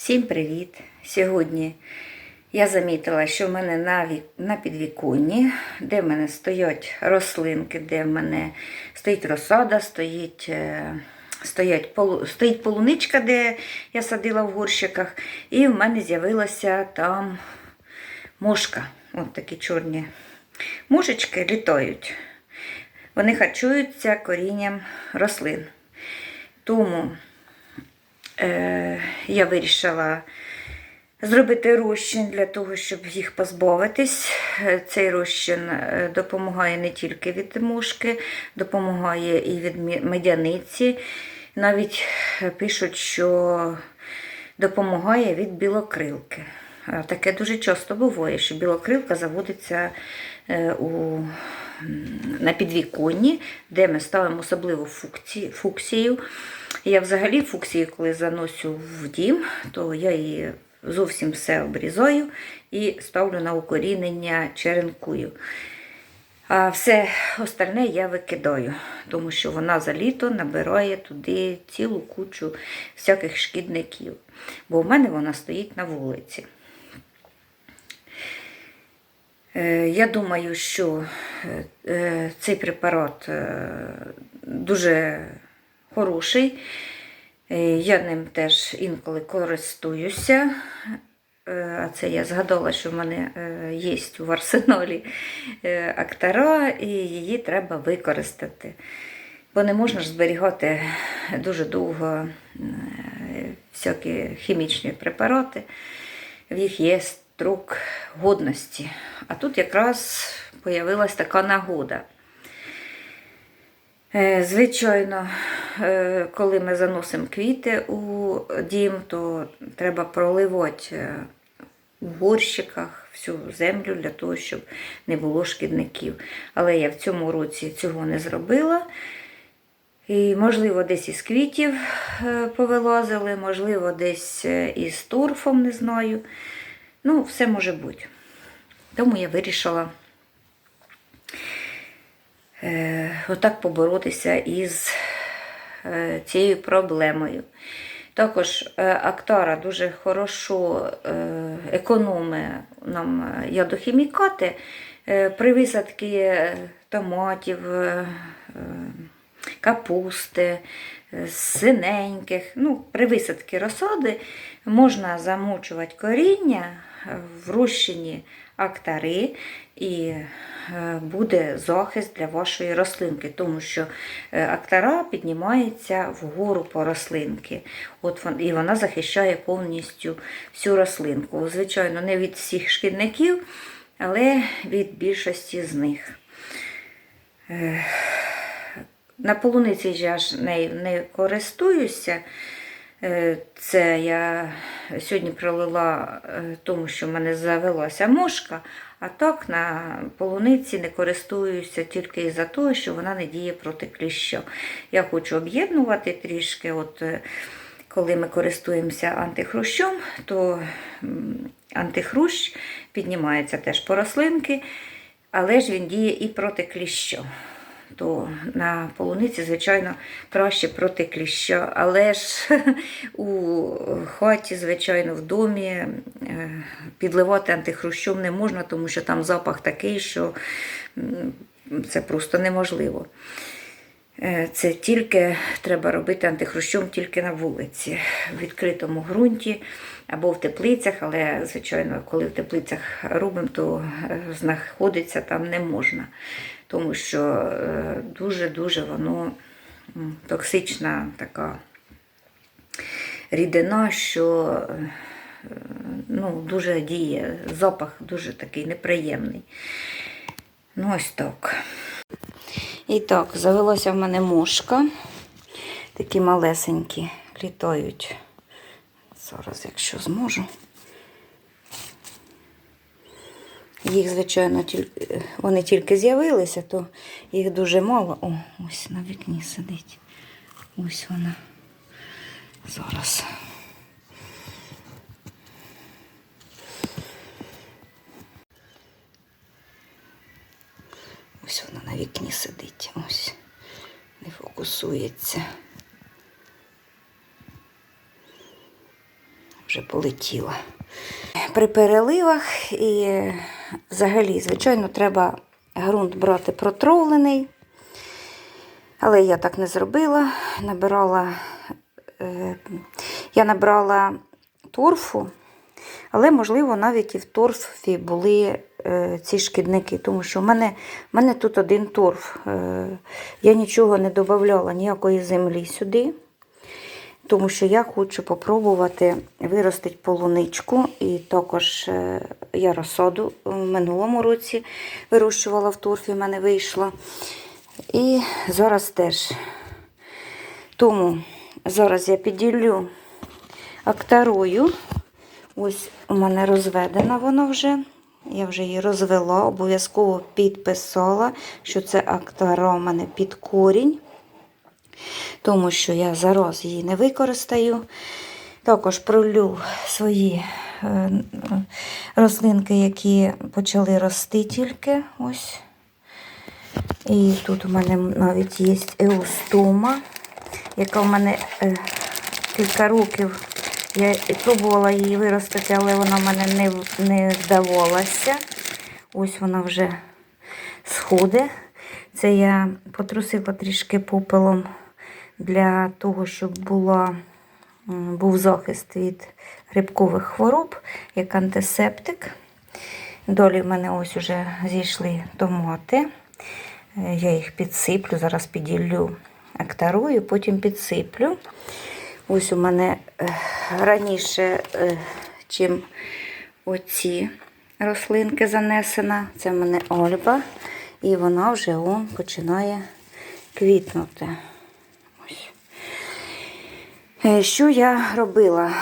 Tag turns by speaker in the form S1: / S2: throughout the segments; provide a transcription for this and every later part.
S1: Всім привіт! Сьогодні я замітила, що в мене на, вік... на підвіконні, де в мене стоять рослинки, де в мене стоїть розсада, стоїть, е, стоять полу... стоїть полуничка, де я садила в горщиках, і в мене з'явилася там мошка. От такі чорні мушечки літають. Вони харчуються корінням рослин. Тому е, я вирішила зробити розчин для того, щоб їх позбавитись. Е, Цей розчин е, допомагає не тільки від мушки, допомагає і від медяниці. Навіть пишуть, що допомагає від білокрилки. Таке дуже часто буває, що білокрилка заводиться у, на підвіконні, де ми ставимо особливу фуксію. Я взагалі фуксію, коли заносю в дім, то я її зовсім все обрізаю і ставлю на укорінення черенкую. А все остальне я викидаю, тому що вона за літо набирає туди цілу кучу всяких шкідників. Бо в мене вона стоїть на вулиці. Е, Я думаю, що е, цей препарат е, дуже хороший. Я ним теж інколи користуюся. А це я згадала, що в мене є в арсеналі актара, і її треба використати. Бо не можна ж зберігати дуже довго всякі хімічні препарати. В їх є строк годності. А тут якраз появилась така нагода. Е, Звичайно, е, коли ми заносимо квіти у дім, то треба проливати е, у горщиках всю землю для того, щоб не було шкідників. Але я в цьому році цього не зробила. І, можливо, десь із квітів повилазили, можливо, десь із торфом, не знаю. Ну, все може бути. Тому я вирішила е, отак поборотися із е, цією проблемою. Також е, Актара дуже хорошо е, економить нам е, ядохімікати е, при висадці е, томатів, е, е, капусти, е, синеньких. Ну, при висадці розсади можна замочувати коріння в розчині актари і е, буде захист для вашої рослинки, тому що е, актара піднімається вгору по рослинки. От і вона захищає повністю всю рослинку. Звичайно, не від всіх шкідників, але від більшості з них. Е, На полуниці я ж нею не користуюся. Е, Це я сьогодні пролила е, тому, що в мене завелася мошка, а так на полуниці не користуюся тільки із-за того, що вона не діє проти кліща. Я хочу об'єднувати трішки. От, е, коли ми користуємося антихрущом, то антихрущ піднімається теж по рослинки, але ж він діє і проти кліща то на полуниці, звичайно, краще проти кліща. Але ж у хаті, звичайно, в домі е, підливати антихрущом не можна, тому що там запах такий, що це просто неможливо. Е, Це тільки треба робити антихрущом тільки на вулиці, в відкритому ґрунті або в теплицях, але, звичайно, коли в теплицях робимо, то е, знаходитися там не можна, тому що е, дуже-дуже воно токсична така рідина, що е, ну, дуже діє, запах дуже такий неприємний. Ну, ось так. І так, завелася в мене мушка. Такі малесенькі літають. Зараз, якщо зможу. Їх, звичайно, тільки, вони тільки з'явилися, то їх дуже мало. О, ось на вікні сидить. Ось вона. Зараз. Ось вона на вікні сидить. Ось. Не фокусується. Вже полетіла. При переливах і взагалі, звичайно, треба ґрунт брати протровлений. Але я так не зробила. Набирала, е, я набрала торфу, але, можливо, навіть і в торфі були е, ці шкідники, тому що в мене, в мене тут один торф. Е, я нічого не додавала, ніякої землі сюди, тому що я хочу попробувати виростити полуничку. І також е, я розсаду в минулому році вирощувала в торфі, в мене вийшло. І зараз теж. Тому зараз я підділю актарою. Ось у мене розведена вона вже. Я вже її розвела, обов'язково підписала, що це актара у мене під корінь, тому що я зараз її не використаю. Також пролю свої е, рослинки, які почали рости тільки. Ось. І тут у мене навіть є еустома, яка в мене е, кілька років. Я пробувала її виростити, але вона в мене не, не вдавалася. Ось вона вже сходить. Це я потрусила трішки попелом для того, щоб була, був захист від грибкових хвороб, як антисептик. Долі в мене ось уже зійшли томати. Е, Я їх підсиплю, зараз піділлю актарою, потім підсиплю. Ось у мене е, раніше, е, чим оці рослинки занесена. Це в мене Ольба. І вона вже он починає квітнути. Е, Що я робила?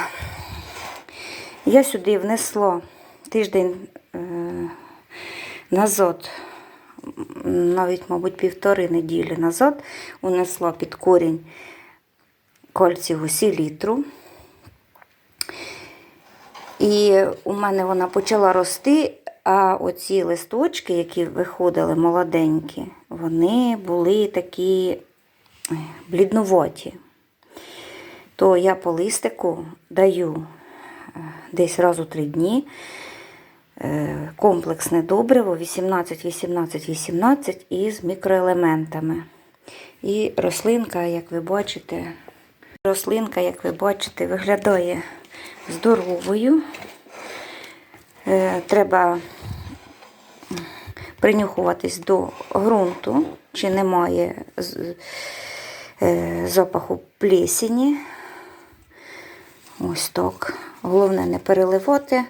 S1: Я сюди внесла тиждень е, назад навіть, мабуть, півтори неділі назад унесла під корінь кальціву селітру. І у мене вона почала рости, а оці листочки, які виходили молоденькі, вони були такі е, блідноваті. То я по листику даю е, десь раз у три дні е, комплексне добриво 18-18-18 із мікроелементами. І рослинка, як ви бачите, рослинка, як ви бачите, виглядає здоровою. Е, Треба принюхуватись до ґрунту, чи немає запаху плесені. Ось так. Головне не переливати.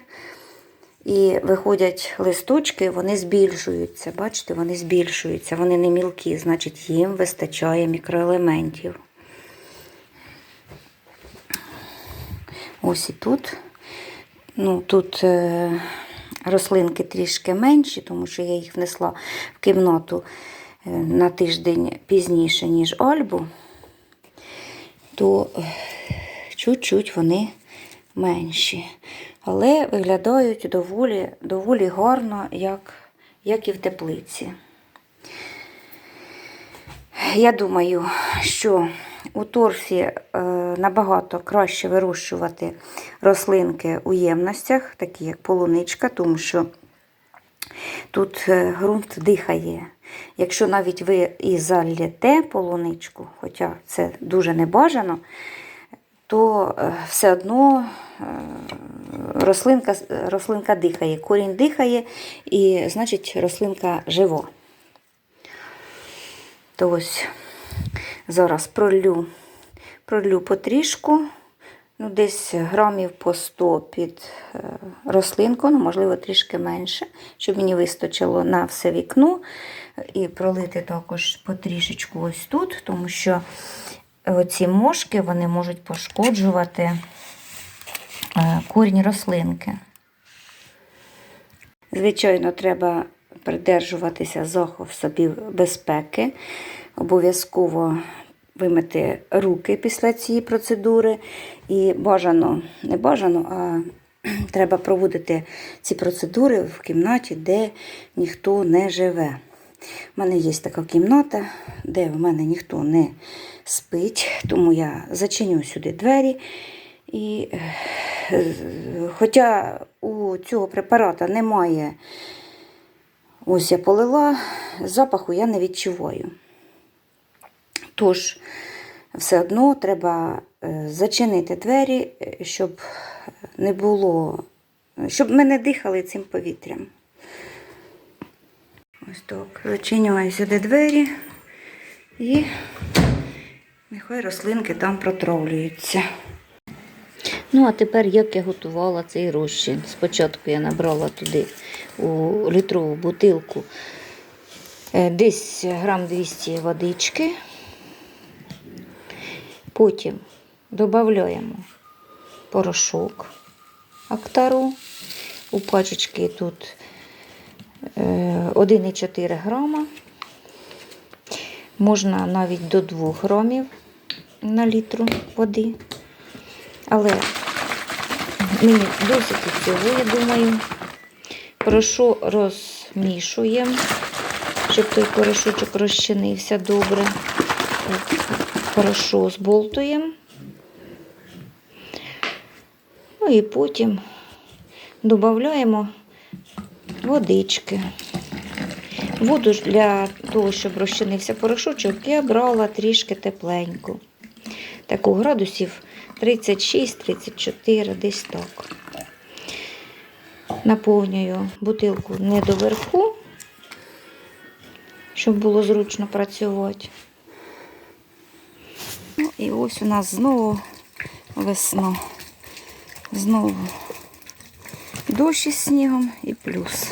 S1: І виходять листочки, вони збільшуються. Бачите, вони збільшуються, вони не мілкі, значить їм вистачає мікроелементів. Ось і тут. Ну, тут е, рослинки трішки менші, тому що я їх внесла в кімнату е, на тиждень пізніше, ніж Альбу, то е, чуть-чуть вони менші. Але виглядають доволі, доволі гарно, як, як і в теплиці. Я думаю, що у торфі е, набагато краще вирощувати рослинки у ємностях, такі як полуничка, тому що тут е, ґрунт дихає. Якщо навіть ви і залєте полуничку, хоча це дуже небажано, то е, все одно е, рослинка, рослинка дихає, корінь дихає, і значить рослинка жива. То ось зараз пролю, пролю потрішку, ну, десь грамів по 100 під е, рослинку, ну, можливо, трішки менше, щоб мені вистачило на все вікно. І пролити також потрішечку ось тут, тому що оці мошки вони можуть пошкоджувати е, корінь рослинки. Звичайно, треба придержуватися засобів безпеки. Обов'язково вимити руки після цієї процедури. І бажано, не бажано, а треба проводити ці процедури в кімнаті, де ніхто не живе. У мене є така кімната, де в мене ніхто не спить, тому я зачиню сюди двері І, е, хоча у цього препарата немає, ось я полила, запаху я не відчуваю. Тож, все одно треба е, зачинити двері, е, щоб не було, щоб ми не дихали цим повітрям. Ось так. Зачинюю сюди двері і нехай рослинки там протравлюються.
S2: Ну, а тепер як я готувала цей розчин. Спочатку я набрала туди у літрову бутилку е, десь грам 200 водички. Потім додаємо порошок актару. У пачечки тут е, 1,4 грама. Можна навіть до 2 грамів на літру води. Але мені досить і цього, я думаю. Прошу розмішуємо, щоб той порошочок розчинився добре. Хорошо зболтуємо. Ну і потім додаємо водички. Воду для того, щоб розчинився порошочок, я брала трішки тепленьку. Таку градусів 36-34, десь так. Наповнюю бутилку не до верху, щоб було зручно працювати.
S1: Ну, і ось у нас знову весна. Знову дощ із снігом і плюс.